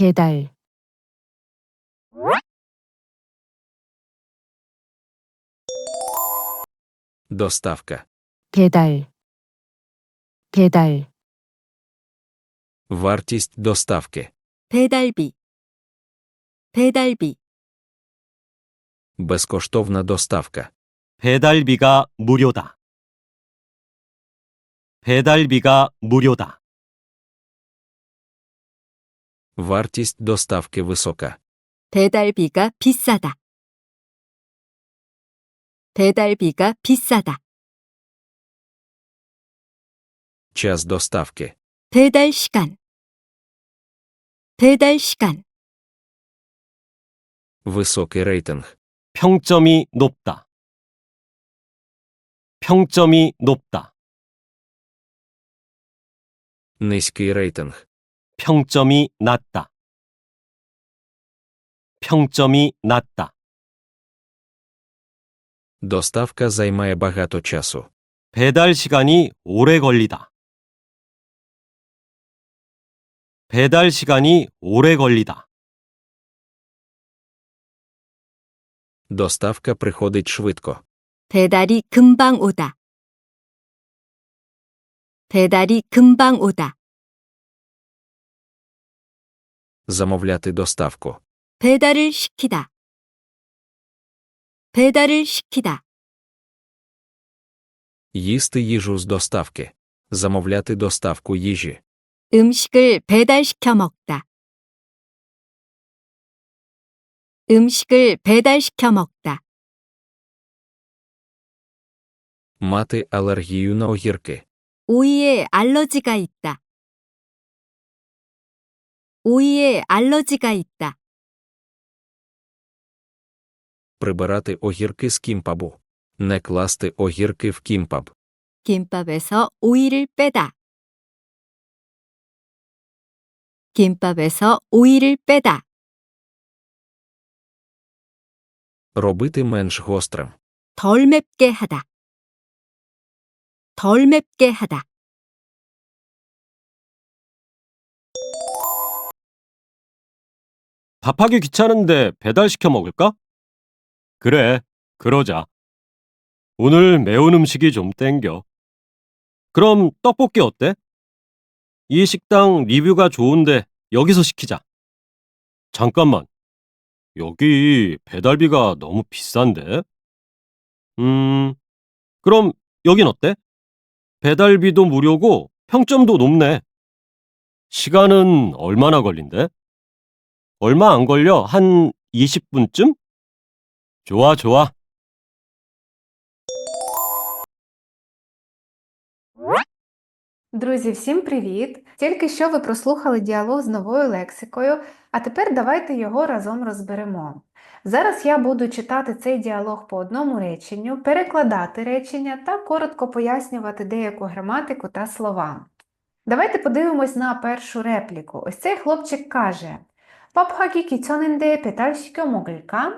배달, Доставка. 배달, 배달, Вартість доставки. 배달비 배달비 Безкоштовна доставка. 배달비가 무료다. 배달비가 무료다. Вартість доставки висока. 배달비가 비싸다 배달비가 비싸다 Час доставки. 배달 시간 배달 시간 Високий рейтинг. 평점이 높다. 평점이 높다. Низький рейтинг. 평점이 낮다. 평점이 낮다. Доставка займає багато часу. 배달 시간이 오래 걸리다. 배달 시간이 오래 걸리다. Доставка приходить швидко. 배달이 금방 오다 배달이 금방 오다 Замовляти доставку. 배달을 시키다 배달을 시키다 Їсти їжу з доставки. Замовляти доставку їжі. 음식을 배달시켜 먹다. 음식을 배달시켜 먹다. Мати алергію на огірки. 오이에 알러지가 있다. 오이에 알러지가 있다. Прибирати огірки з кімпабу. Не класти огірки в кімпаб. 김밥에서 오이를 빼다. 김밥에서 오이를 빼다. Робити менш гострим. 덜 맵게 하다. 덜 맵게 하다. 밥하기 귀찮은데 배달시켜 먹을까? 그래, 그러자. 오늘 매운 음식이 좀 땡겨. 그럼 떡볶이 어때? 이 식당 리뷰가 좋은데 여기서 시키자. 잠깐만. 여기 배달비가 너무 비싼데? 음, 그럼 여긴 어때? 배달비도 무료고 평점도 높네. 시간은 얼마나 걸린대? 얼마 안 걸려. 한 20분쯤? 좋아, 좋아. Друзі, всім привіт! Тільки що ви прослухали діалог з новою лексикою, а тепер давайте його разом розберемо. Зараз я буду читати цей діалог по одному реченню, перекладати речення та коротко пояснювати деяку граматику та слова. Давайте подивимось на першу репліку. Ось цей хлопчик каже: Папхакі кіцьоненде петальсько могилька.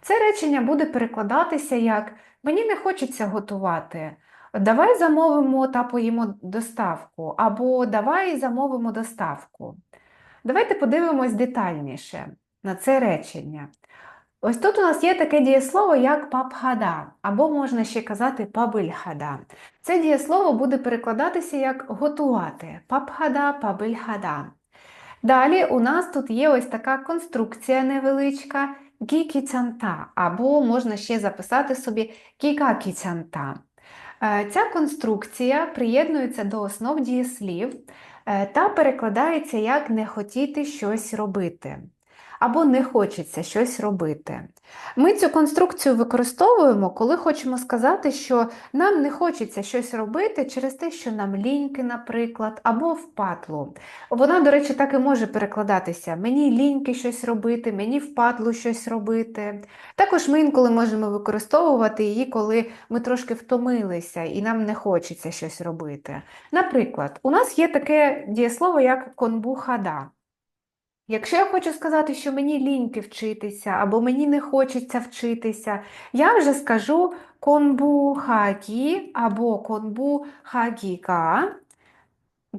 Це речення буде перекладатися як Мені не хочеться готувати. Давай замовимо та поїмо доставку, або давай замовимо доставку. Давайте подивимось детальніше на це речення. Ось тут у нас є таке дієслово, як папхада, або можна ще казати пабильхада. Це дієслово буде перекладатися як готувати. Папхада, пабильхада. Далі у нас тут є ось така конструкція невеличка гікіцянта, або можна ще записати собі кікакіцянта. Е, Ця конструкція приєднується до основ дієслів е, та перекладається як не хотіти щось робити або не хочеться щось робити. Ми цю конструкцію використовуємо, коли хочемо сказати, що нам не хочеться щось робити через те, що нам ліньки, наприклад, або впадло. Вона, до речі, так і може перекладатися: мені ліньки щось робити, мені впадло щось робити. Також ми інколи можемо використовувати її, коли ми трошки втомилися і нам не хочеться щось робити. Наприклад, у нас є таке дієслово, як конбухада. Якщо я хочу сказати, що мені ліньки вчитися, або мені не хочеться вчитися, я вже скажу конбу хагі або конбу хагіга.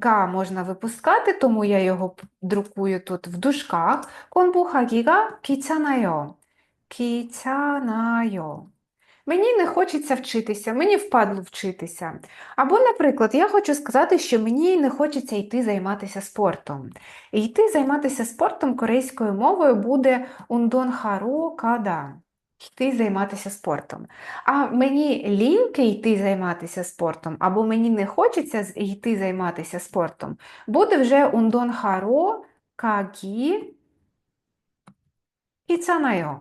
Га можна випускати, тому я його друкую тут в дужках. Конбу хагіга кіцянайо. Кіцянайо. Мені не хочеться вчитися, мені впадло вчитися. Або, наприклад, я хочу сказати, що мені не хочеться йти займатися спортом. І йти займатися спортом корейською мовою буде ундонхару када. Йти займатися спортом. А мені ліньки йти займатися спортом, або мені не хочеться йти займатися спортом, буде вже ундонхаро кагі іцанайо.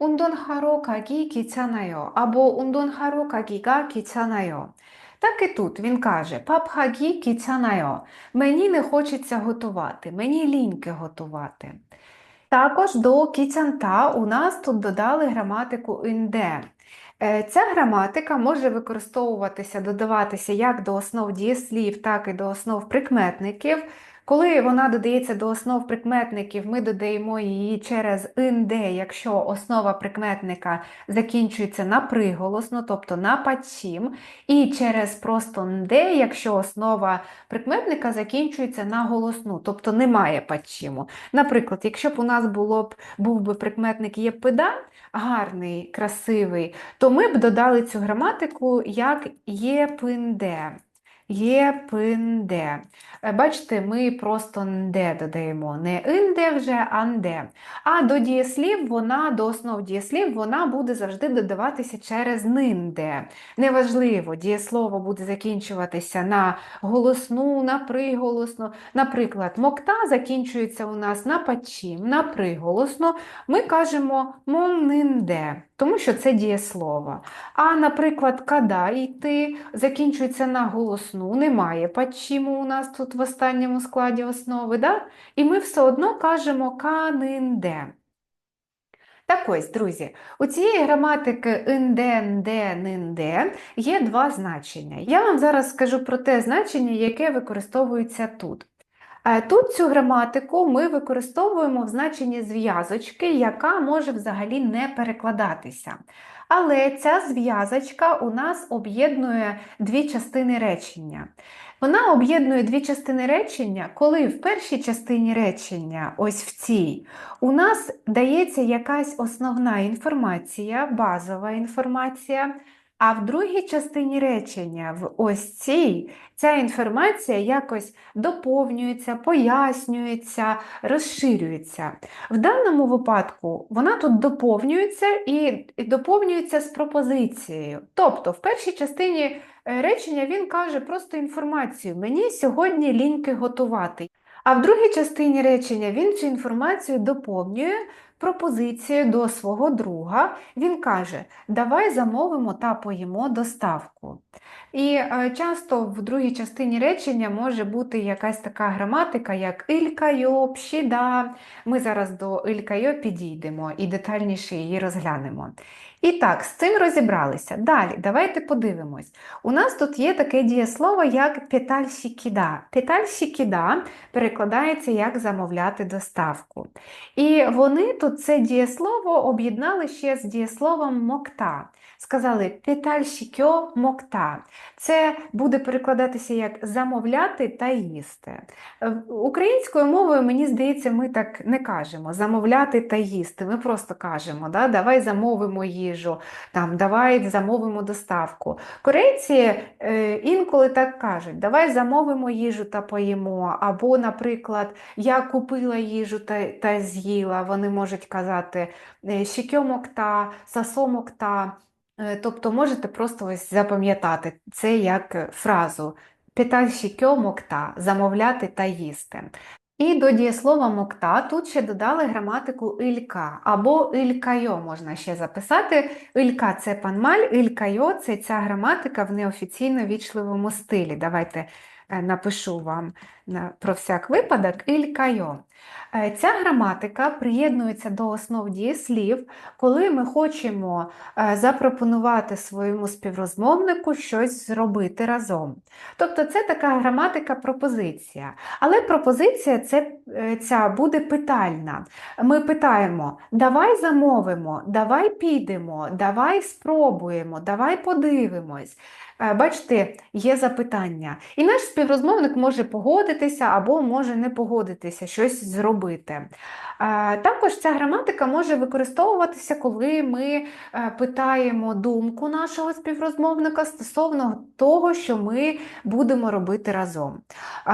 운동하러 가기 귀찮아요. або 운동하러 가기가 귀찮아요. Так і тут він каже «папхагі 귀찮아요». Мені не хочеться готувати, мені ліньки готувати. Також до кіцянта у нас тут додали граматику «инде». Е, Ця граматика може використовуватися, додаватися як до основ дієслів, так і до основ прикметників. Коли вона додається до основ прикметників, ми додаємо її через «инде», якщо основа прикметника закінчується на приголосно, тобто на падчим, і через просто «нде», якщо основа прикметника закінчується на голосну, тобто немає падчиму. Наприклад, якщо б у нас було б, був би прикметник «єпида», гарний, красивий, то ми б додали цю граматику як «єпинде». Єпинде. Е, Бачите, ми просто «нде» додаємо, не «инде» вже, а «нде». А до дієслів вона, до основ дієслів, вона буде завжди додаватися через «нинде». Неважливо, дієслово буде закінчуватися на голосну, на приголосну. Наприклад, мокта закінчується у нас на падчим, на приголосну. Ми кажемо «моннинде», тому що це дієслово. А, наприклад, када йти закінчується на голосну, немає падчиму у нас тут в останньому складі основи, да? і ми все одно кажемо канинде. Так ось, друзі, у цієї граматики «инде», «нде», «нинде» є два значення. Я вам зараз скажу про те значення, яке використовується тут. Е, Тут цю граматику ми використовуємо в значенні зв'язочки, яка може взагалі не перекладатися. Але ця зв'язочка у нас об'єднує дві частини речення. Вона об'єднує дві частини речення, коли в першій частині речення, ось в цій, у нас дається якась основна інформація, базова інформація, а в другій частині речення, в ось цій, ця інформація якось доповнюється, пояснюється, розширюється. В даному випадку вона тут доповнюється і доповнюється з пропозицією. Тобто, в першій частині е, речення він каже просто інформацію: мені сьогодні ліньки готувати. А в другій частині речення він цю інформацію доповнює пропозицією до свого друга. Він каже: Давай замовимо та поїмо доставку. І е, часто в другій частині речення може бути якась така граматика, як ількайо, пшіда. Ми зараз до ількайо підійдемо і детальніше її розглянемо. І так, з цим розібралися. Далі, давайте подивимось. У нас тут є таке дієслово, як петальщикіда. Петальщикіда перекладається як замовляти доставку. І вони тут це дієслово об'єднали ще з дієсловом мокта. Сказали петальщикьо мокта. Це буде перекладатися як замовляти та їсти. Е, Українською мовою, мені здається, ми так не кажемо замовляти та їсти. Ми просто кажемо, да, давай замовимо їжу, там, давай замовимо доставку. Корейці е, інколи так кажуть, давай замовимо їжу та поїмо. Або, наприклад, я купила їжу та, та з'їла. Вони можуть казати е, «щікьомокта», «сасомокта». Е, Тобто можете просто ось запам'ятати це як е, фразу «питальщикьо мокта» – замовляти та їсти. І до дієслова мокта тут ще додали граматику илька або илькайо можна ще записати. Илька – це панмаль, илькайо – це ця граматика в неофіційно вічливому стилі. Давайте е, напишу вам про всяк випадок ількайо. Е, Ця граматика приєднується до основ дієслів, коли ми хочемо е, запропонувати своєму співрозмовнику щось зробити разом. Тобто це така граматика пропозиція. Але пропозиція це, е, ця буде питальна. Ми питаємо: давай замовимо, давай підемо, давай спробуємо, давай подивимось. Е, Бачите, є запитання. І наш співрозмовник може погодитися або може не погодитися, щось зробити. Е, Також ця граматика може використовуватися, коли ми е, питаємо думку нашого співрозмовника стосовно того, що ми будемо робити разом.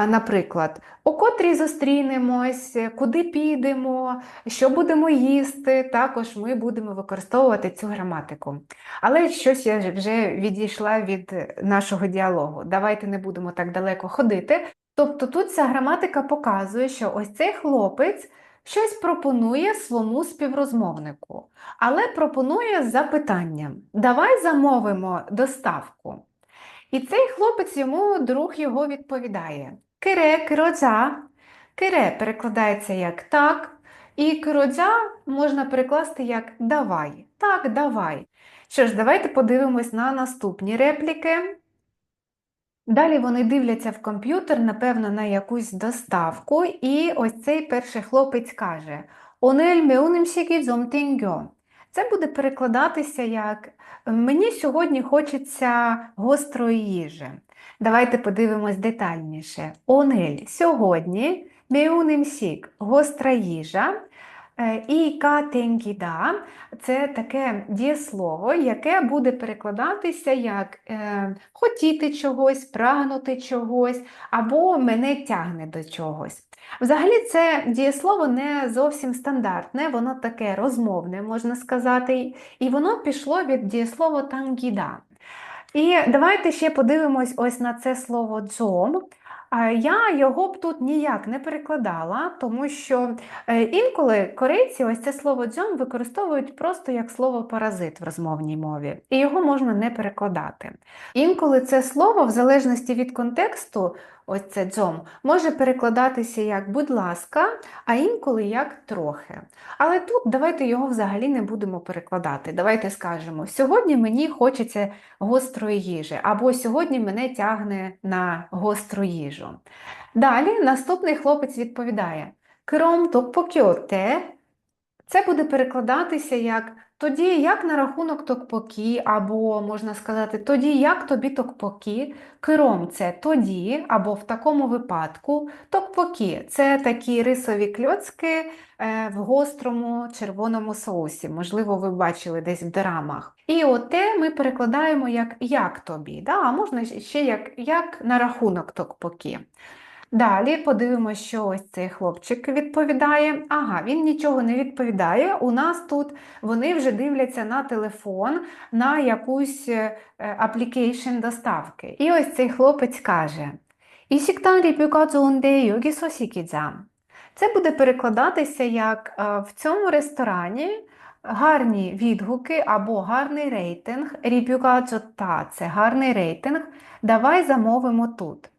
Наприклад, у котрій зустрінемось, куди підемо, що будемо їсти, також ми будемо використовувати цю граматику. Але щось я вже відійшла від нашого діалогу. Давайте не будемо так далеко ходити. Тобто тут ця граматика показує, що ось цей хлопець щось пропонує своєму співрозмовнику, але пропонує з запитанням: давай замовимо доставку. І цей хлопець йому друг його відповідає: Кире, киродза. Кире перекладається як так, і киродза можна перекласти як давай. Так, давай. Що ж, давайте подивимось на наступні репліки. Далі вони дивляться в комп'ютер, напевно, на якусь доставку, і ось цей перший хлопець каже: Онель меуним сікідзом. Це буде перекладатися як Мені сьогодні хочеться гострої їжі. Давайте подивимось детальніше. Онель сьогодні, меуним сік гостра їжа. Е, І катенгіда це таке дієслово, яке буде перекладатися як е, хотіти чогось, прагнути чогось, або мене тягне до чогось. Взагалі, це дієслово не зовсім стандартне, воно таке розмовне, можна сказати, і воно пішло від дієслова тангіда. І давайте ще подивимось ось на це слово дзом. Я його б тут ніяк не перекладала, тому що е, інколи корейці ось це слово дзьом використовують просто як слово паразит в розмовній мові, і його можна не перекладати. Інколи це слово, в залежності від контексту, ось це дзьом, може перекладатися як будь ласка, а інколи як трохи. Але тут давайте його взагалі не будемо перекладати. Давайте скажемо: сьогодні мені хочеться гострої їжі, або сьогодні мене тягне на гостру їжу. Далі наступний хлопець відповідає: Кром токпокьоте. Це буде перекладатися як тоді як на рахунок токпокі, або можна сказати, тоді як тобі токпокі. Кром це тоді, або в такому випадку. Токпокі це такі рисові кльоцки е, в гострому червоному соусі. Можливо, ви бачили десь в дорамах. І оте ми перекладаємо як як тобі, да? а можна ще як, як на рахунок токпокі. Далі подивимося, що ось цей хлопчик відповідає. Ага, він нічого не відповідає. У нас тут вони вже дивляться на телефон, на якусь е, аплікейшн доставки. І ось цей хлопець каже: Ісіктан ріпюкадзундею йогі. Це буде перекладатися як е, в цьому ресторані. Гарні відгуки або гарний рейтинг, ріпюкаджота це гарний рейтинг. Давай замовимо тут.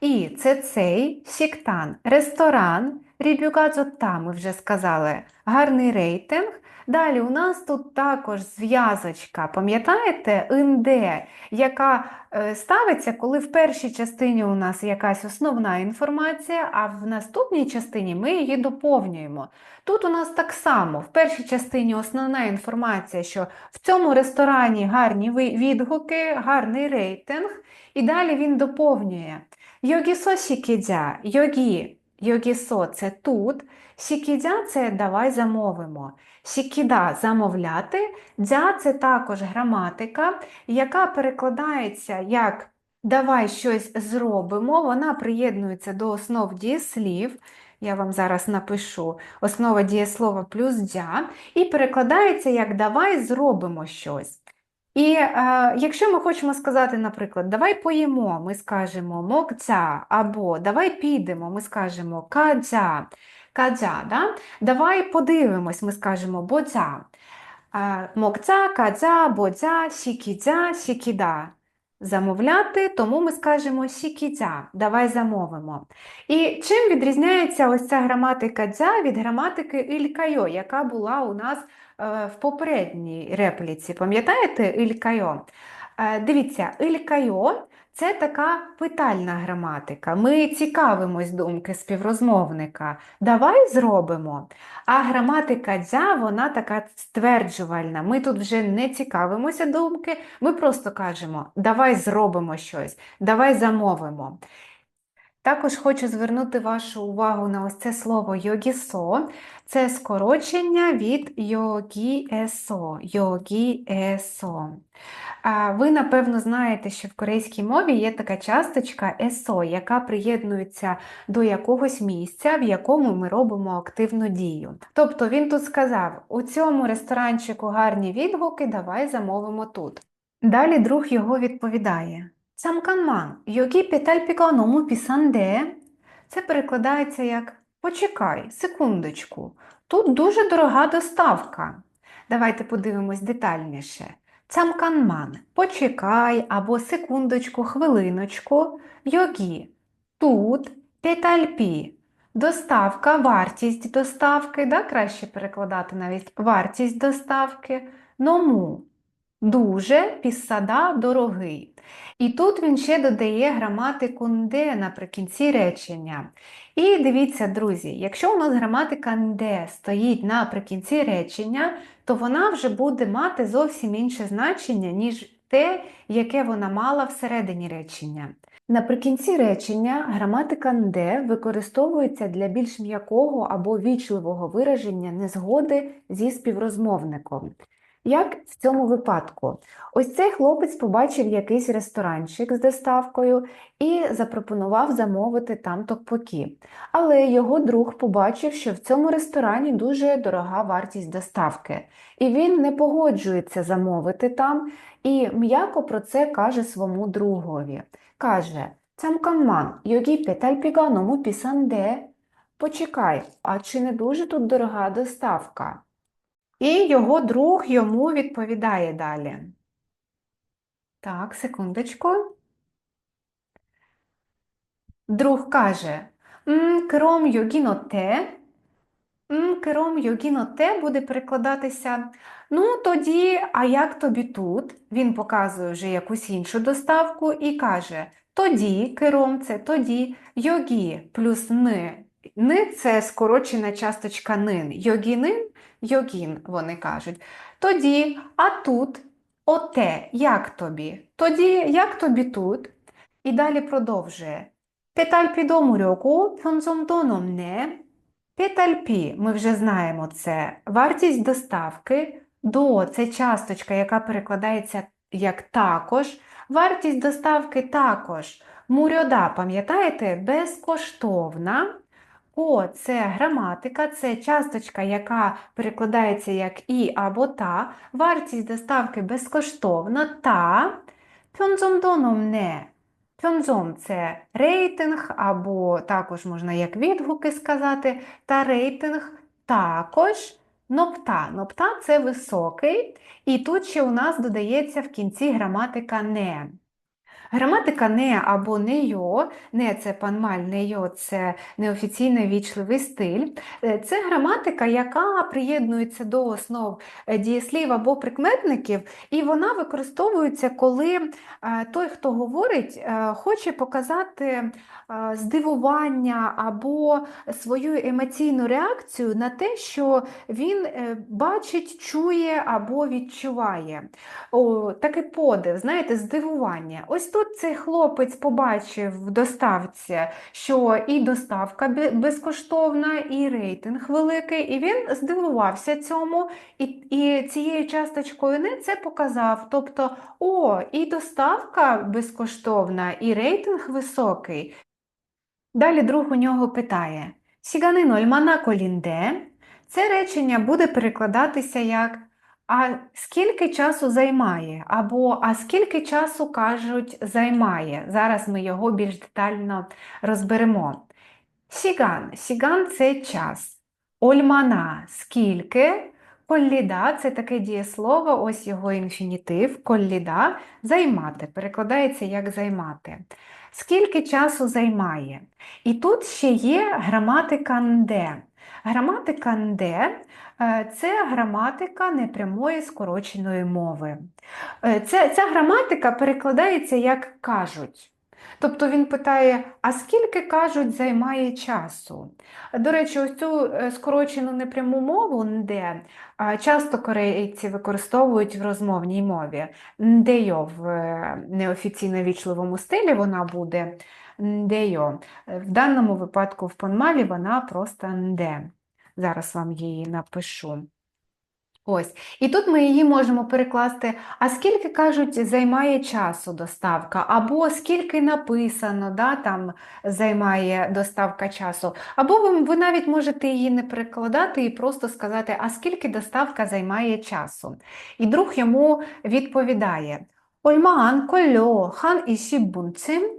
І це цей сіктан, ресторан, рівюга джота, ми вже сказали, гарний рейтинг. Далі у нас тут також зв'язочка, пам'ятаєте, інде, яка е, ставиться, коли в першій частині у нас якась основна інформація, а в наступній частині ми її доповнюємо. Тут у нас так само, в першій частині основна інформація, що в цьому ресторані гарні відгуки, гарний рейтинг, і далі він доповнює. Йогісо сікідзя, йогі, йогісо – це тут, сікідзя – це давай замовимо. Сікіда – замовляти, дзя – це також граматика, яка перекладається як давай щось зробимо, вона приєднується до основ дієслів, я вам зараз напишу, основа дієслова плюс дзя, і перекладається як давай зробимо щось. І е, якщо ми хочемо сказати, наприклад, давай поїмо, ми скажемо мокця, або давай підемо, ми скажемо кадзя, кадзя, да? давай подивимось, ми скажемо бодзя. Е, мокця, кадзя, бодзя, сікідзя, сікіда. замовляти, тому ми скажемо сікідзя, давай замовимо. І чим відрізняється ось ця граматика дзя від граматики ількайо, яка була у нас в попередній репліці? Пам'ятаєте ількайо? Е, Дивіться, ількайо це така питальна граматика. Ми цікавимось думки співрозмовника. Давай зробимо. А граматика дзя, вона така стверджувальна. Ми тут вже не цікавимося думки, ми просто кажемо: давай зробимо щось, давай замовимо. Також хочу звернути вашу увагу на ось це слово йогісо. Це скорочення від йогі-есо. Йогі-есо. Ви, напевно, знаєте, що в корейській мові є така часточка есо, яка приєднується до якогось місця, в якому ми робимо активну дію. Тобто він тут сказав: у цьому ресторанчику гарні відгуки, давай замовимо тут. Далі друг його відповідає: Самканман, йогі петальпіка ному пісанде. Це перекладається як Почекай, секундочку, тут дуже дорога доставка. Давайте подивимось детальніше. Цамканман, почекай або секундочку, хвилиночку, йогі. Тут петальпі. Доставка, вартість доставки, да, краще перекладати навіть вартість доставки. Ному. Дуже, пісада, дорогий. І тут він ще додає граматику нде наприкінці речення. І дивіться, друзі, якщо у нас граматика нде стоїть наприкінці речення, то вона вже буде мати зовсім інше значення, ніж те, яке вона мала всередині речення. Наприкінці речення граматика нде використовується для більш м'якого або вічливого вираження незгоди зі співрозмовником. Як в цьому випадку? Ось цей хлопець побачив якийсь ресторанчик з доставкою і запропонував замовити там токпокі. Але його друг побачив, що в цьому ресторані дуже дорога вартість доставки, і він не погоджується замовити там і м'яко про це каже своєму другові. Каже: Цамканман, йогі петальпіга ному пісанде. Почекай, а чи не дуже тут дорога доставка? І його друг йому відповідає далі. Так, секундочку. Друг каже: «М, Кром йогіно те. Кром йогіно те буде перекладатися. Ну, тоді, а як тобі тут? Він показує вже якусь іншу доставку і каже: тоді, кером це тоді, йогі плюс ни. Ни це скорочена часточка нин. Йогінин, йогін, вони кажуть. Тоді, а тут, оте, як тобі? Тоді, як тобі тут? І далі продовжує. Петальпі домурьоку, фонзомдоном не. Петальпі, ми вже знаємо це. Вартість доставки. До це часточка, яка перекладається як також. Вартість доставки також. Мурьода, пам'ятаєте, безкоштовна. О, це граматика, це часточка, яка перекладається як і або та. Вартість доставки безкоштовна та пьонзомдоном не. Пьонзом – це рейтинг, або також можна як відгуки сказати, та рейтинг також нопта. Нопта – це високий, і тут ще у нас додається в кінці граматика не. Граматика не або не йо, не це панмаль, не йо це неофіційний вічливий стиль. Е, Це граматика, яка приєднується до основ е, дієслів або прикметників, і вона використовується, коли е, той, хто говорить, хоче показати здивування або свою емоційну реакцію на те, що він бачить, чує або відчуває. О, такий подив, знаєте, здивування. Ось тут цей хлопець побачив в доставці, що і доставка безкоштовна, і рейтинг великий, і він здивувався цьому, і, і цією часточкою не це показав. Тобто, о, і доставка безкоштовна, і рейтинг високий. Далі друг у нього питає: Сіганин ольмана колінде? Це речення буде перекладатися як а скільки часу займає? Або а скільки часу кажуть займає? Зараз ми його більш детально розберемо. Сіган. Сіган це час. Ольмана скільки? Колліда це таке дієслово, ось його інфінітив. Колліда займати. Перекладається як займати. Скільки часу займає? І тут ще є граматика «нде». Граматика «нде» це граматика непрямої скороченої мови. Е, Це, ця граматика перекладається як кажуть. Тобто він питає, а скільки кажуть займає часу? До речі, ось цю е, скорочену непряму мову «нде» часто корейці використовують в розмовній мові. «Нде-йо» в е, неофіційно вічливому стилі вона буде «нде-йо». Е, В даному випадку в понмалі вона просто «нде». Зараз вам її напишу. Ось. І тут ми її можемо перекласти, а скільки, кажуть, займає часу доставка, або скільки написано, да, там займає доставка часу. Або ви, ви навіть можете її не перекладати і просто сказати, а скільки доставка займає часу. І друг йому відповідає: Ольмаан кольо хан іші бунцим.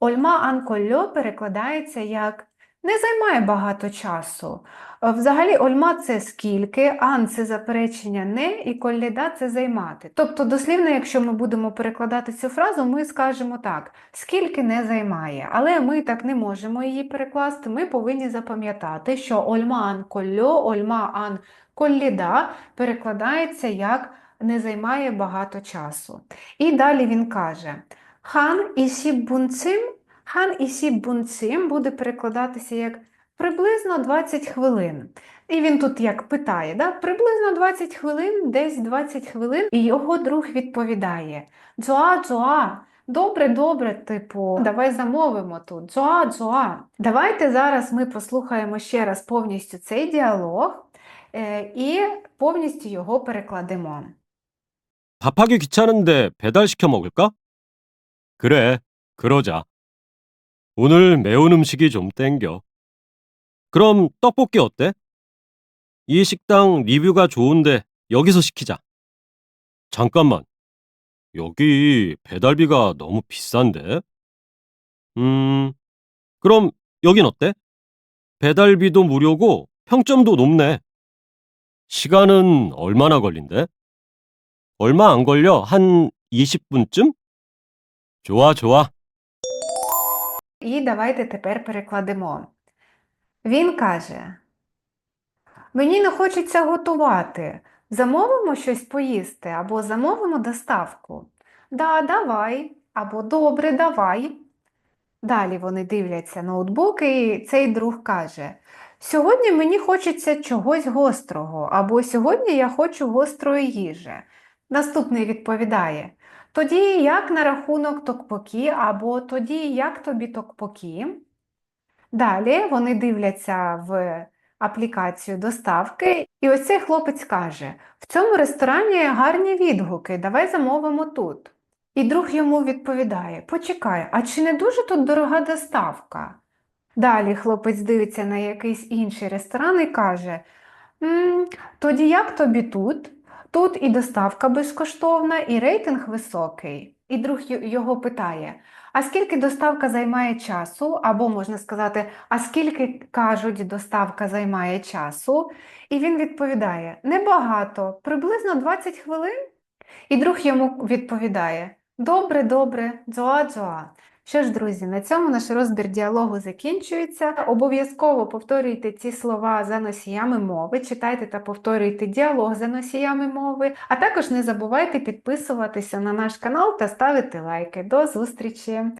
Ольмаан кольо перекладається як не займає багато часу. Е, Взагалі, ольма це скільки, ан це заперечення не, і колліда це займати. Тобто, дослівно, якщо ми будемо перекладати цю фразу, ми скажемо так: скільки не займає. Але ми так не можемо її перекласти. Ми повинні запам'ятати, що ольма ан кольо, ольма ан колліда перекладається як не займає багато часу. І далі він каже: хан ісі бунцим, хан ісі бунцим буде перекладатися як Приблизно 20 хвилин. І він тут як питає, да? приблизно 20 хвилин, десь 20 хвилин, і його друг відповідає: Дзуа, дзуа, добре, добре, типу, давай замовимо тут. Дзуа, дзуа. Давайте зараз ми послухаємо ще раз повністю цей діалог е, і повністю його перекладемо. 밥하기 귀찮은데 배달시켜 먹을까? 그래, 그러자. 오늘 매운 음식이 좀 땡겨. 그럼 떡볶이 어때? 이 식당 리뷰가 좋은데 여기서 시키자. 잠깐만. 여기 배달비가 너무 비싼데? 음, 그럼 여긴 어때? 배달비도 무료고 평점도 높네. 시간은 얼마나 걸린대? 얼마 안 걸려? 한 20분쯤? 좋아, 좋아. І давайте тепер перекладемо. Він каже: Мені не хочеться готувати. Замовимо щось поїсти або замовимо доставку. Да, давай, або добре, давай. Далі вони дивляться ноутбуки, і цей друг каже: Сьогодні мені хочеться чогось гострого, або сьогодні я хочу гострої їжі. Наступний відповідає: Тоді як на рахунок токпокі, або тоді як тобі токпокі. Далі вони дивляться в аплікацію доставки, і ось цей хлопець каже: в цьому ресторані гарні відгуки, давай замовимо тут. І друг йому відповідає: Почекай, а чи не дуже тут дорога доставка? Далі хлопець дивиться на якийсь інший ресторан і каже: «М, Тоді як тобі тут? Тут і доставка безкоштовна, і рейтинг високий. І друг його питає: а скільки доставка займає часу? Або можна сказати, а скільки кажуть, доставка займає часу? І він відповідає: небагато, приблизно 20 хвилин. І друг йому відповідає: Добре, добре, дзоа-дзоа. Що ж, друзі, на цьому наш розбір діалогу закінчується. Обов'язково повторюйте ці слова за носіями мови, читайте та повторюйте діалог за носіями мови, а також не забувайте підписуватися на наш канал та ставити лайки. До зустрічі!